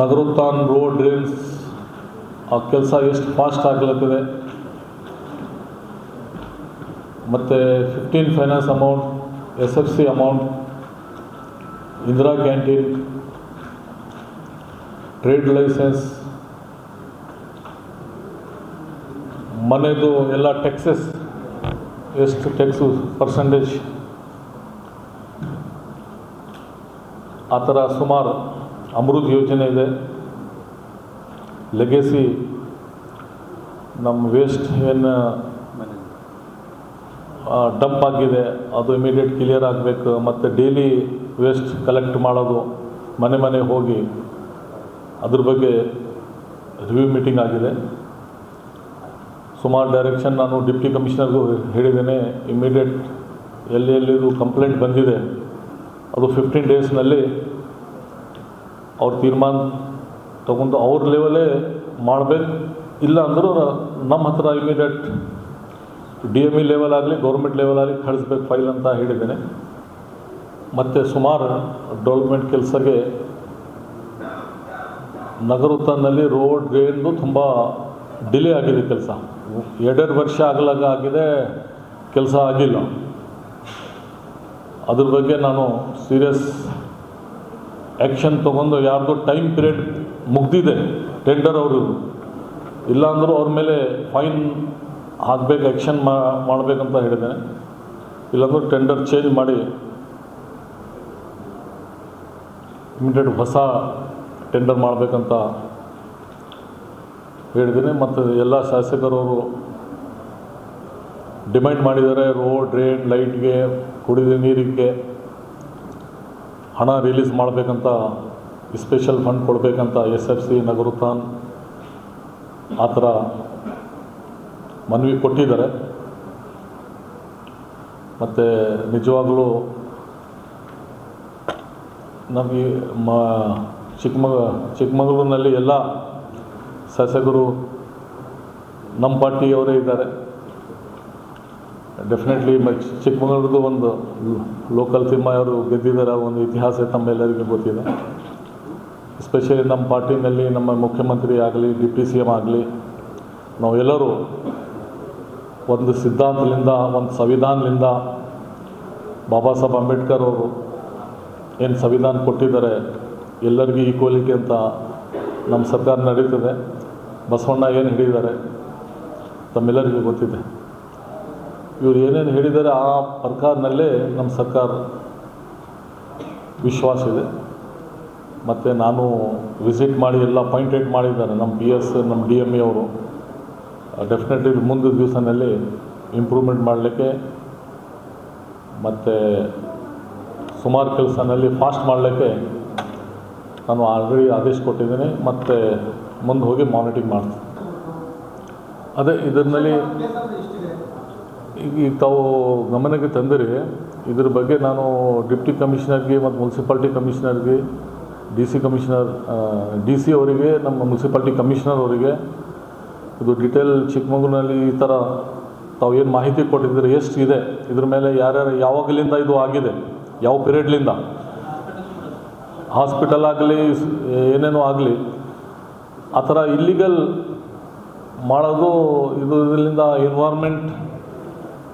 ನಗರೋತ್ಥಾನ್ road drains ಆ ಕೆಲಸ ಎಷ್ಟು ಫಾಸ್ಟ್ ಆಗ್ಲತ್ತದೆ. ಮತ್ತು fifteen finance amount S F C amount Indira canteen trade licence ಮನೆದು ಎಲ್ಲ ಟ್ಯಾಕ್ಸಸ್ ಎಷ್ಟು ಟ್ಯಾಕ್ಸು ಪರ್ಸೆಂಟೇಜ್ ಆ ಥರ ಸುಮಾರು. ಅಮೃತ್ ಯೋಜನೆ ಇದೆ. ಲೆಗೆಸಿ ನಮ್ಮ ವೇಸ್ಟ್ ಏನು ಡಂಪ್ ಆಗಿದೆ. ಅದು ಇಮಿಡಿಯೇಟ್ ಕ್ಲಿಯರ್ ಆಗಬೇಕು. ಮತ್ತು ಡೈಲಿ ವೇಸ್ಟ್ ಕಲೆಕ್ಟ್ ಮಾಡೋದು, ಮನೆ ಮನೆ ಹೋಗಿ ಅದ್ರ ಬಗ್ಗೆ ರಿವ್ಯೂ ಮೀಟಿಂಗ್ ಆಗಿದೆ. ಸುಮಾರು ಡೈರೆಕ್ಷನ್ ನಾನು ಡಿಪ್ಟಿ ಕಮಿಷನರ್ಗೂ ಹೇಳಿದ್ದೇನೆ. ಇಮಿಡಿಯೇಟ್ ಎಲ್ಲಿ ಎಲ್ಲಿದು ಕಂಪ್ಲೇಂಟ್ ಬಂದಿದೆ, ಅದು ಫಿಫ್ಟೀನ್ ಡೇಸ್ನಲ್ಲಿ ಅವ್ರ ತೀರ್ಮಾನ ತಗೊಂಡು ಅವ್ರ ಲೆವೆಲೇ ಮಾಡಬೇಕು. ಇಲ್ಲ ಅಂದರೂ ನಮ್ಮ ಹತ್ರ immediate D M E level ಆಗಲಿ ಗೌರ್ಮೆಂಟ್ ಲೆವೆಲ್ ಆಗಲಿ ಕಳಿಸ್ಬೇಕು ಫೈಲ್ ಅಂತ ಹೇಳಿದ್ದೇನೆ. ಮತ್ತು ಸುಮಾರು ಡೆವಲಪ್ಮೆಂಟ್ ಕೆಲಸಕ್ಕೆ ನಗರೋತ್ತನಲ್ಲಿ ರೋಡ್ ಡ್ರೈನ್ದು ತುಂಬ ಡಿಲೇ ಆಗಿದೆ ಕೆಲಸ. ಎರಡೆರಡು ವರ್ಷ ಆಗಲಾಗ ಆಗಿದೆ, ಕೆಲಸ ಆಗಿಲ್ಲ. ಅದ್ರ ಬಗ್ಗೆ ನಾನು ಸೀರಿಯಸ್ ಆ್ಯಕ್ಷನ್ ತೊಗೊಂಡು ಯಾರ್ದು ಟೈಮ್ ಪೀರಿಯಡ್ ಮುಗ್ದಿದೆ ಟೆಂಡರ್ ಅವರು ಇಲ್ಲಾಂದರೂ ಅವ್ರ ಮೇಲೆ ಫೈನ್ ಹಾಕ್ಬೇಕು ಆ್ಯಕ್ಷನ್ ಮಾಡಬೇಕಂತ ಹೇಳಿದ್ದೇನೆ. ಇಲ್ಲಾಂದ್ರೆ ಟೆಂಡರ್ ಚೇಂಜ್ ಮಾಡಿ ಇಮಿಡಿಯೇಟ್ ಹೊಸ ಟೆಂಡರ್ ಮಾಡಬೇಕಂತ ಹೇಳಿದ್ದೀನಿ. ಮತ್ತು ಎಲ್ಲ ಶಾಸಕರವರು ಡಿಮ್ಯಾಂಡ್ ಮಾಡಿದ್ದಾರೆ ರೋಡ್ ಡ್ರೈನ್ ಲೈಟ್ಗೆ ಕುಡಿದ ನೀರಿಗೆ. ಹಣ ರಿಲೀಸ್ ಮಾಡಬೇಕಂತ ಸ್ಪೆಷಲ್ ಫಂಡ್ ಕೊಡಬೇಕಂತ ಎಸ್ ಎಫ್ ಸಿ ನಗರೋತ್ಥಾನ್ ಆ ಥರ ಮನವಿ ಕೊಟ್ಟಿದ್ದಾರೆ. ಮತ್ತು ನಿಜವಾಗಲೂ ನಮಗೆ ಮ ಚಿಕ್ಕಮಗ ಚಿಕ್ಕಮಗಳೂರಿನಲ್ಲಿ ಎಲ್ಲ ಶಾಸಕರು ನಮ್ಮ ಪಾರ್ಟಿಯವರೇ ಇದ್ದಾರೆ. ಡೆಫಿನೆಟ್ಲಿ ಚಿಕ್ಕಮಗಳೂರದು ಒಂದು ಲೋಕಲ್ ಅವರು ಗೆದ್ದಿದ್ದಾರೆ ಒಂದು ಇತಿಹಾಸ ತಮ್ಮೆಲ್ಲರಿಗೂ ಗೊತ್ತಿದೆ. ಎಸ್ಪೆಷಲಿ ನಮ್ಮ ಪಾರ್ಟಿನಲ್ಲಿ ನಮ್ಮ ಮುಖ್ಯಮಂತ್ರಿ ಆಗಲಿ, ಡಿಪ್ಟಿ ಸಿ ಎಂ ಆಗಲಿ, ನಾವೆಲ್ಲರೂ ಒಂದು ಸಿದ್ಧಾಂತದಿಂದ, ಒಂದು ಸಂವಿಧಾನದಿಂದ ಬಾಬಾ ಸಾಹೇಬ್ ಅಂಬೇಡ್ಕರ್ ಅವರು ಏನು ಸಂವಿಧಾನ ಕೊಟ್ಟಿದ್ದಾರೆ, ಎಲ್ಲರಿಗೂ ಈಕ್ವಾಲಿಟಿ ಅಂತ ನಮ್ಮ ಸರ್ಕಾರ ನಡೀತದೆ. ಬಸವಣ್ಣ ಏನು ಹಿಡಿದಿದ್ದಾರೆ ತಮ್ಮೆಲ್ಲರಿಗೂ ಗೊತ್ತಿದೆ. ಇವರು ಏನೇನು ಹೇಳಿದ್ದಾರೆ ಆ ಪ್ರಕಾರನಲ್ಲೇ ನಮ್ಮ ಸರ್ಕಾರ ವಿಶ್ವಾಸ ಇದೆ. ಮತ್ತು ನಾನು ವಿಸಿಟ್ ಮಾಡಿ ಎಲ್ಲ ಅಪಾಯಿಂಟೆಡ್ ಮಾಡಿದ್ದಾರೆ. ನಮ್ಮ ಬಿ ಎಸ್ ನಮ್ಮ ಡಿ ಎಂ ಎ ಡೆಫಿನೆಟ್ಲಿ ಮುಂದಿನ ದಿವಸದಲ್ಲಿ ಇಂಪ್ರೂವ್ಮೆಂಟ್ ಮಾಡಲಿಕ್ಕೆ ಮತ್ತು ಸುಮಾರು ಕೆಲಸನಲ್ಲಿ ಫಾಸ್ಟ್ ಮಾಡಲಿಕ್ಕೆ ನಾನು ಆಲ್ರೆಡಿ ಆದೇಶ ಕೊಟ್ಟಿದ್ದೀನಿ. ಮತ್ತು ಮುಂದೆ ಹೋಗಿ ಮಾನಿಟಿಂಗ್ ಮಾಡ್ತೀನಿ. ಅದೇ ಇದರಲ್ಲಿ ಈಗ ತಾವು ಗಮನಕ್ಕೆ ತಂದಿರಿ ಇದ್ರ ಬಗ್ಗೆ ನಾನು ಡಿಪ್ಟಿ ಕಮಿಷನರ್ಗೆ ಮತ್ತು municipality ಕಮಿಷನರ್ಗೆ, D C commissioner D C ಅವರಿಗೆ, ನಮ್ಮ ಮುನ್ಸಿಪಾಲ್ಟಿ ಕಮಿಷನರ್ ಅವರಿಗೆ ಇದು ಡಿಟೇಲ್ ಚಿಕ್ಕಮಗಳೂರಿನಲ್ಲಿ ಈ ಥರ ತಾವು ಏನು ಮಾಹಿತಿ ಕೊಟ್ಟಿದ್ದೀರಿ ಎಷ್ಟು ಇದೆ, ಇದ್ರ ಮೇಲೆ ಯಾರ್ಯಾರು ಯಾವಾಗಲಿಂದ ಇದು ಆಗಿದೆ, ಯಾವ ಪೀರಿಯಡ್ಲಿಂದ? ಹಾಸ್ಪಿಟಲ್ ಆಗಲಿ, ಏನೇನೋ ಆಗಲಿ, ಆ ಥರ ಇಲ್ಲಿಗಲ್ ಮಾಡೋದು ಇದರಿಂದ ಇದರಿಂದ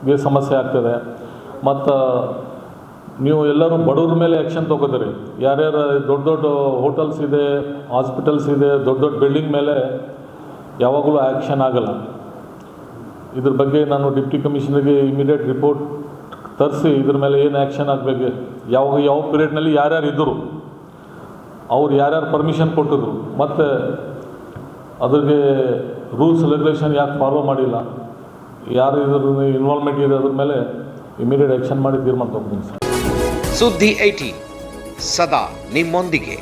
ಎನ್ವೈರ್ಮೆಂಟ್ಗೆ ಸಮಸ್ಯೆ ಆಗ್ತದೆ. ಮತ್ತು ನೀವು ಎಲ್ಲರೂ ಬಡವ್ರ ಮೇಲೆ ಆ್ಯಕ್ಷನ್ ತೊಗೋತೀರಿ. ಯಾರ್ಯಾರು ದೊಡ್ಡ ದೊಡ್ಡ ಹೋಟೆಲ್ಸ್ ಇದೆ ಹಾಸ್ಪಿಟಲ್ಸ್ ಇದೆ, ದೊಡ್ಡ ದೊಡ್ಡ ಬಿಲ್ಡಿಂಗ್ ಮೇಲೆ ಯಾವಾಗಲೂ ಆ್ಯಕ್ಷನ್ ಆಗಲ್ಲ. ಇದ್ರ ಬಗ್ಗೆ ನಾನು ಡಿಪ್ಟಿ ಕಮಿಷನರ್ಗೆ ಇಮಿಡಿಯೇಟ್ ರಿಪೋರ್ಟ್ ತರಿಸಿ ಇದ್ರ ಮೇಲೆ ಏನು ಆ್ಯಕ್ಷನ್ ಆಗಬೇಕು, ಯಾವ ಯಾವ ಪೀರಿಯಡ್ನಲ್ಲಿ ಯಾರ್ಯಾರು ಇದ್ದರು, ಅವ್ರು ಯಾರ್ಯಾರು ಪರ್ಮಿಷನ್ ಕೊಟ್ಟಿದ್ರು, ಮತ್ತು ಅದ್ರಿಗೆ ರೂಲ್ಸ್ ರೆಗ್ಯುಲೇಷನ್ ಯಾಕೆ ಫಾಲೋ ಮಾಡಿಲ್ಲ. ಯಾರು ಇದ್ರ ಇನ್ವಾಲ್ವ್ಮೆಂಟ್ ಇದೆ ಅದ್ರ ಮೇಲೆ ಇಮಿಡಿಯೇಟ್ ಆ್ಯಕ್ಷನ್ ಮಾಡಿ ತೀರ್ಮಾನ ತಗೊಂಡು ಸರ್. ಸುದ್ದಿ ಐಟಿ ಸದಾ ನಿಮ್ಮೊಂದಿಗೆ.